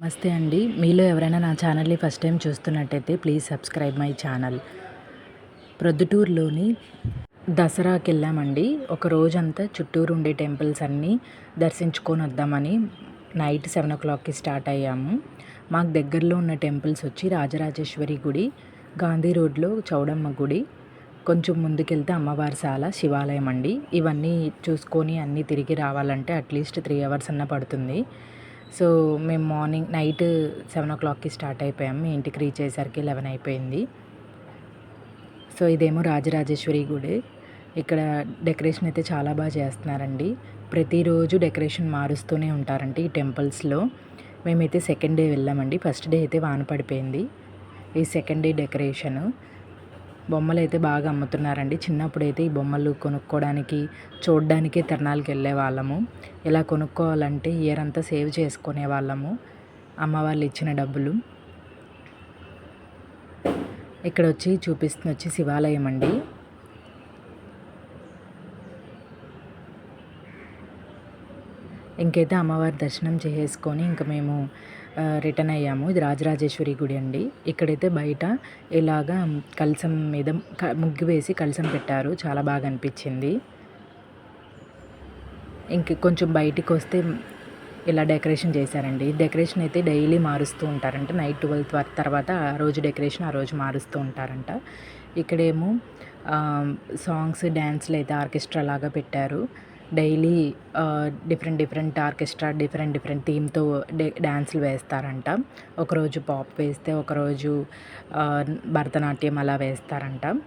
నమస్తే అండి. మీలో ఎవరైనా నా ఛానల్ని ఫస్ట్ టైం చూస్తున్నట్టయితే ప్లీజ్ సబ్స్క్రైబ్ మై ఛానల్. ప్రొద్దుటూరులోని దసరాకి వెళ్ళామండి. ఒక రోజంతా చుట్టూరు ఉండే టెంపుల్స్ అన్నీ దర్శించుకొని వద్దామని నైట్ సెవెన్ ఓ క్లాక్కి స్టార్ట్ అయ్యాము. మాకు దగ్గరలో ఉన్న టెంపుల్స్ వచ్చి రాజరాజేశ్వరి గుడి గాంధీ రోడ్లో చౌడమ్మ గుడి కొంచెం ముందుకెళ్తే అమ్మవారి సాల శివాలయం అండి. ఇవన్నీ చూసుకొని అన్నీ తిరిగి రావాలంటే అట్లీస్ట్ త్రీ అవర్స్ అన్న పడుతుంది. సో మేము మార్నింగ్ నైట్ సెవెన్ ఓ క్లాక్కి స్టార్ట్ అయిపోయాము మీ ఇంటికి రీచ్ అయ్యేసరికి లెవెన్ అయిపోయింది. సో ఇదేమో రాజరాజేశ్వరి గుడి. ఇక్కడ డెకరేషన్ అయితే చాలా బాగా చేస్తున్నారండి. ప్రతిరోజు డెకరేషన్ మారుస్తూనే ఉంటారండి ఈ టెంపుల్స్లో. మేమైతే సెకండ్ డే వెళ్ళామండి. ఫస్ట్ డే అయితే వాన పడిపోయింది. ఈ సెకండ్ డే డెకరేషను. బొమ్మలు అయితే బాగా అమ్ముతున్నారండి. చిన్నప్పుడు అయితే ఈ బొమ్మలు కొనుక్కోవడానికి చూడడానికి తిరణాలకు వెళ్ళే వాళ్ళము ఇలా కొనుక్కోవాలంటే ఇయర్ అంతా సేవ్ చేసుకునే వాళ్ళము అమ్మ వాళ్ళు ఇచ్చిన డబ్బులు. ఇక్కడ వచ్చి చూపిస్తుంది వచ్చి శివాలయం అండి ఇంకైతే అమ్మవారి దర్శనం చేసుకొని ఇంకా మేము రిటర్న్ అయ్యాము. ఇది రాజరాజేశ్వరి గుడి అండి. ఇక్కడైతే బయట ఇలాగా కలసం మీద ముగ్గు వేసి కలసం పెట్టారు. చాలా బాగా అనిపించింది. ఇంక కొంచెం బయటికి వస్తే ఇలా డెకరేషన్ చేశారండి. డెకరేషన్ అయితే డైలీ మారుస్తూ ఉంటారంట. నైట్ ట్వెల్త్ తర్వాత ఆ రోజు డెకరేషన్ ఆ రోజు మారుస్తూ ఉంటారంట. ఇక్కడేమో సాంగ్స్ డ్యాన్స్లు అయితే ఆర్కెస్ట్రా లాగా పెట్టారు. Daily different different orchestra different different థీమ్తో day డ్యాన్సులు వేస్తారంట. ఒకరోజు పాప్ వేస్తే ఒకరోజు భరతనాట్యం అలా వేస్తారంట.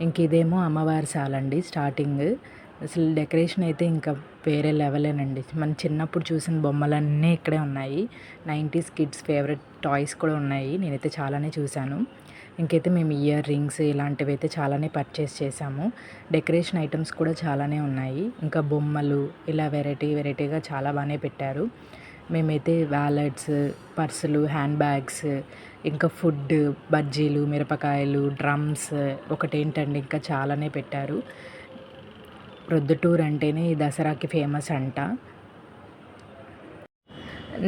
ఇంక ఇదేమో అమ్మవారి శాల అండి స్టార్టింగ్. అసలు డెకరేషన్ అయితే ఇంకా వేరే లెవెలేనండి. మన చిన్నప్పుడు చూసిన బొమ్మలన్నీ ఇక్కడే ఉన్నాయి. నైంటీస్ కిడ్స్ ఫేవరెట్ టాయ్స్ కూడా ఉన్నాయి. నేనైతే చాలానే చూశాను. ఇంకైతే మేము ఇయర్ రింగ్స్ ఇలాంటివి అయితే చాలానే పర్చేస్ చేసాము డెకరేషన్ ఐటమ్స్ కూడా చాలానే ఉన్నాయి. ఇంకా బొమ్మలు ఇలా వెరైటీ వెరైటీగా చాలా బాగానే పెట్టారు. మేమైతే వ్యాలెట్స్ పర్సులు హ్యాండ్ బ్యాగ్స్ ఇంకా ఫుడ్ బజ్జీలు మిరపకాయలు డ్రమ్స్ ఒకటేంటండి ఇంకా చాలానే పెట్టారు. ప్రొద్దుటూరు అంటేనే ఈ దసరాకి ఫేమస్ అంట.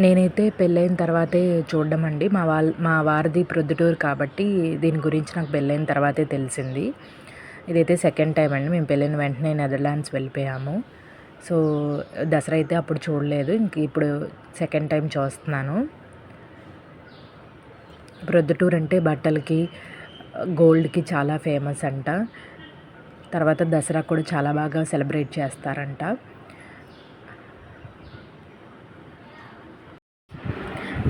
నేనైతే పెళ్ళైన తర్వాతే చూడడం అండి మా వాళ్ళ మా వారిది ప్రొద్దుటూరు కాబట్టి దీని గురించి నాకు పెళ్ళైన తర్వాతే తెలిసింది. ఇదైతే సెకండ్ టైం అండి. మేము పెళ్ళైన వెంటనే నెదర్లాండ్స్ వెళ్ళిపోయాము. సో దసరా అయితే అప్పుడు చూడలేదు. ఇంక ఇప్పుడు సెకండ్ టైం చూస్తున్నాను. ప్రొద్దుటూరు అంటే బట్టలకి గోల్డ్కి చాలా ఫేమస్ అంట. తర్వాత దసరా కూడా చాలా బాగా సెలబ్రేట్ చేస్తారంట.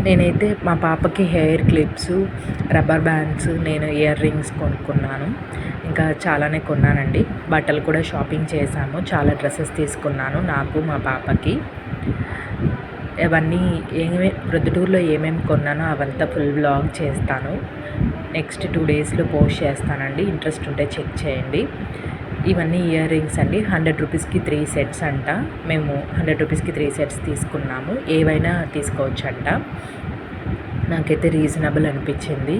నేనైతే మా పాపకి హెయిర్ క్లిప్స్ రబ్బర్ బ్యాండ్స్ నేను ఇయర్ రింగ్స్ కొనుక్కున్నాను. ఇంకా చాలానే కొన్నానండి. బట్టలు కూడా షాపింగ్ చేశాము. చాలా డ్రెస్సెస్ తీసుకున్నాను నాకు మా పాపకి. అవన్నీ ఏమేమి ప్రొద్దుటూరులో ఏమేమి కొన్నానో అవంతా ఫుల్ బ్లాగ్ చేస్తాను. నెక్స్ట్ టూ డేస్లో పోస్ట్ చేస్తానండి. ఇంట్రెస్ట్ ఉంటే చెక్ చేయండి. ఇవన్నీ ఇయర్ రింగ్స్ అండి. హండ్రెడ్ రూపీస్కి త్రీ సెట్స్ అంట. మేము హండ్రెడ్ రూపీస్కి త్రీ సెట్స్ తీసుకున్నాము. ఏవైనా తీసుకోవచ్చు అంట నాకైతే రీజనబుల్ అనిపించింది.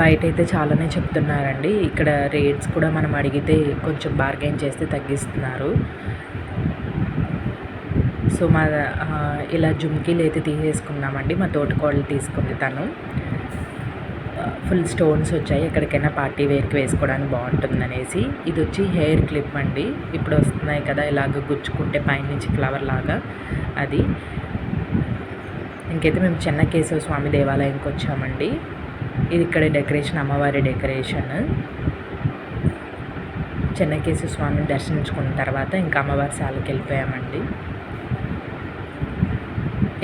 బయట అయితే చాలానే చెప్తున్నారండి. ఇక్కడ రేట్స్ కూడా మనం అడిగితే కొంచెం బార్గెన్ చేస్తే తగ్గిస్తున్నారు. సో మా ఇలా జుమ్కీలు అయితే తీసేసుకున్నామండి. మా తోటకోళ్ళు తీసుకుంది తను. ఫుల్ స్టోన్స్ వచ్చాయి. ఎక్కడికైనా పార్టీ వేర్కి వేసుకోవడానికి బాగుంటుంది అనేసి ఇది వచ్చి హెయిర్ క్లిప్ అండి. ఇప్పుడు వస్తున్నాయి కదా ఇలాగ గుచ్చుకుంటే పైనుంచి ఫ్లవర్ లాగా అది. ఇంకైతే మేము చెన్నకేశవ స్వామి దేవాలయంకి వచ్చామండి. ఇది ఇక్కడ డెకరేషన్ అమ్మవారి డెకరేషన్. చెన్నకేశవ స్వామిని దర్శించుకున్న తర్వాత ఇంకా అమ్మవారి శాలకి వెళ్ళిపోయామండి.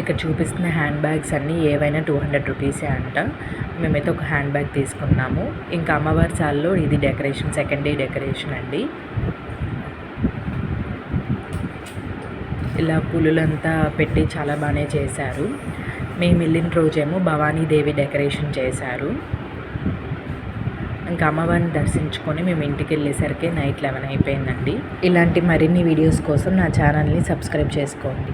ఇక్కడ చూపిస్తున్న హ్యాండ్ బ్యాగ్స్ అన్నీ ఏవైనా టూ హండ్రెడ్ రూపీసే అంట. మేమైతే ఒక హ్యాండ్ బ్యాగ్ తీసుకున్నాము. ఇంకా అమ్మవారి సాల్లో ఇది డెకరేషన్ సెకండ్ డే డెకరేషన్ అండి. ఇలా పులులంతా పెట్టి చాలా బాగానే చేశారు. మేము వెళ్ళిన రోజేమో భవానీదేవి డెకరేషన్ చేశారు. ఇంకా అమ్మవారిని దర్శించుకొని మేము ఇంటికి వెళ్ళేసరికి నైట్ లెవెన్ అయిపోయిందండి. ఇలాంటి మరిన్ని వీడియోస్ కోసం నా ఛానల్ని సబ్స్క్రైబ్ చేసుకోండి.